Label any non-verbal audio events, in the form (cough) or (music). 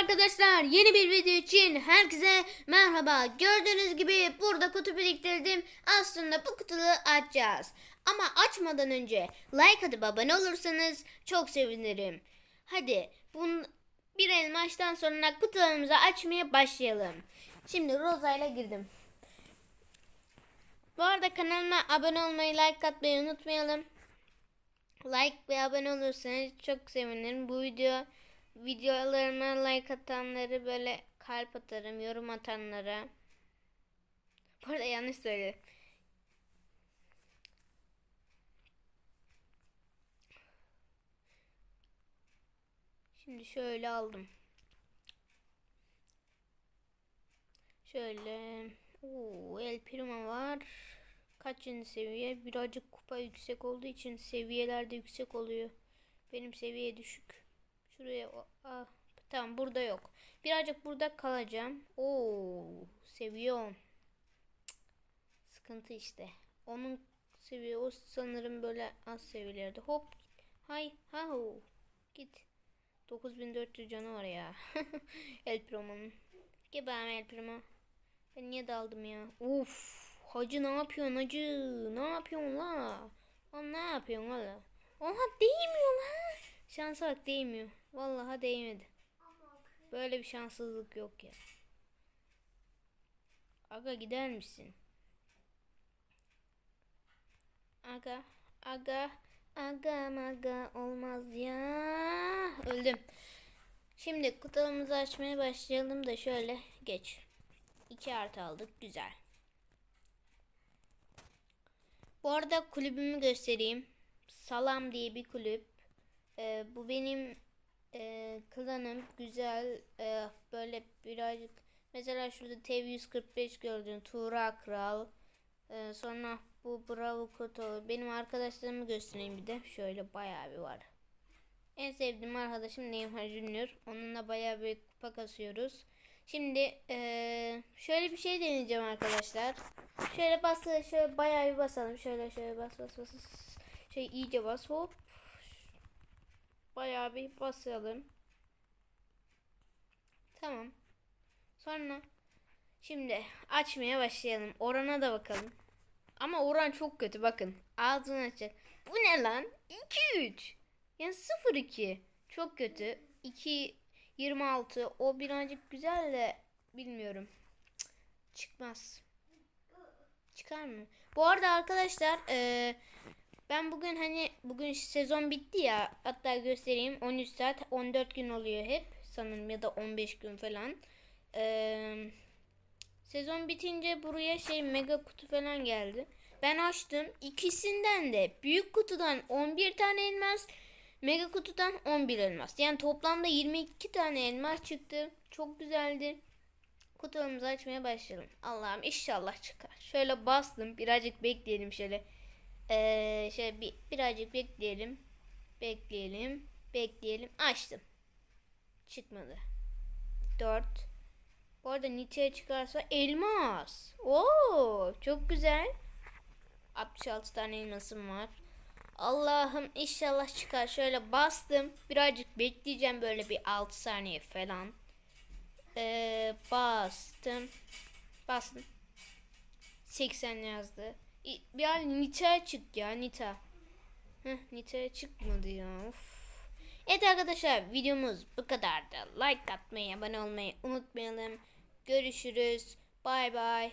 arkadaşlar yeni bir video için herkese merhaba. Gördüğünüz gibi burada kutu biriktirdim. Aslında bu kutuları açacağız. Ama açmadan önce like atıp abone olursanız çok sevinirim. Hadi bun bir el maçtan sonra kutularımızı açmaya başlayalım. Şimdi Rosa ile girdim. Bu arada kanalıma abone olmayı, like atmayı unutmayalım. Like ve abone olursanız çok sevinirim. Bu video videolarıma like atanları böyle kalp atarım, yorum atanlara. Bu arada yanlış söyledim. Şimdi şöyle aldım. Şöyle. Oo, El Primo var. Kaçıncı seviye? Birazcık kupa yüksek olduğu için seviyeler de yüksek oluyor. Benim seviye düşük. Şuraya ah, tamam burada yok. Birazcık burada kalacağım. Oo, seviye 10. Cık, Sıkıntı işte. Onun seviye o sanırım böyle az seviyelerde. Hop. Hay ha Git. 9400 canı var ya. (laughs) El Primo'nun. Gebem El Primo. Ben niye daldım ya? Uf. Hacı ne yapıyorsun hacı? Ne yapıyorsun la? Oğlum ne yapıyorsun oğlum? Oha değmiyor lan. Şansa bak değmiyor. Vallahi değmedi. Böyle bir şanssızlık yok ya. Aga gider misin? Aga, aga, aga, maga olmaz ya. Öldüm. Şimdi kutularımızı açmaya başlayalım da şöyle geç. 2 artı aldık. Güzel. Bu arada kulübümü göstereyim. Salam diye bir kulüp. Ee, bu benim e, klanım. Güzel. e, böyle birazcık mesela şurada TV 145 gördün. Tuğra Kral. Ee, sonra bu Bravo Koto. Benim arkadaşlarımı göstereyim bir de. Şöyle bayağı bir var. En sevdiğim arkadaşım Neymar Junior. Onunla bayağı bir kupa kasıyoruz. Şimdi eee, şöyle bir şey deneyeceğim arkadaşlar. Şöyle bas, şöyle bayağı bir basalım. Şöyle şöyle bas bas bas. Şey iyice bas hop. Bayağı bir basalım. Tamam. Sonra şimdi açmaya başlayalım. Orana da bakalım. Ama oran çok kötü bakın. Ağzını açacak. Bu ne lan? 2-3. Yani 0-2. Çok kötü. 2 26. O birazcık güzel de bilmiyorum. Cık, Çıkmaz. Çıkar mı? Bu arada arkadaşlar eee, ben bugün hani bugün sezon bitti ya hatta göstereyim 13 saat 14 gün oluyor hep sanırım ya da 15 gün falan. Eee, sezon bitince buraya şey mega kutu falan geldi. Ben açtım. İkisinden de büyük kutudan 11 tane elmas, mega kutudan 11 elmas. Yani toplamda 22 tane elmas çıktı. Çok güzeldi. Kutularımızı açmaya başlayalım. Allah'ım inşallah çıkar. Şöyle bastım. Birazcık bekleyelim şöyle. Ee, şöyle bir, birazcık bekleyelim. Bekleyelim. Bekleyelim. Açtım. Çıkmadı. 4. Bu arada Nietzsche çıkarsa elmas. Oo, çok güzel. 66 tane elmasım var. Allah'ım inşallah çıkar. Şöyle bastım. Birazcık bekleyeceğim böyle bir 6 saniye falan. Ee, bastım. Bastım. 80 yazdı. Bir an Nita çık ya Nita. Heh, Nita çıkmadı ya. Of. Evet arkadaşlar videomuz bu kadardı. Like atmayı, abone olmayı unutmayalım. Görüşürüz. Bay bay.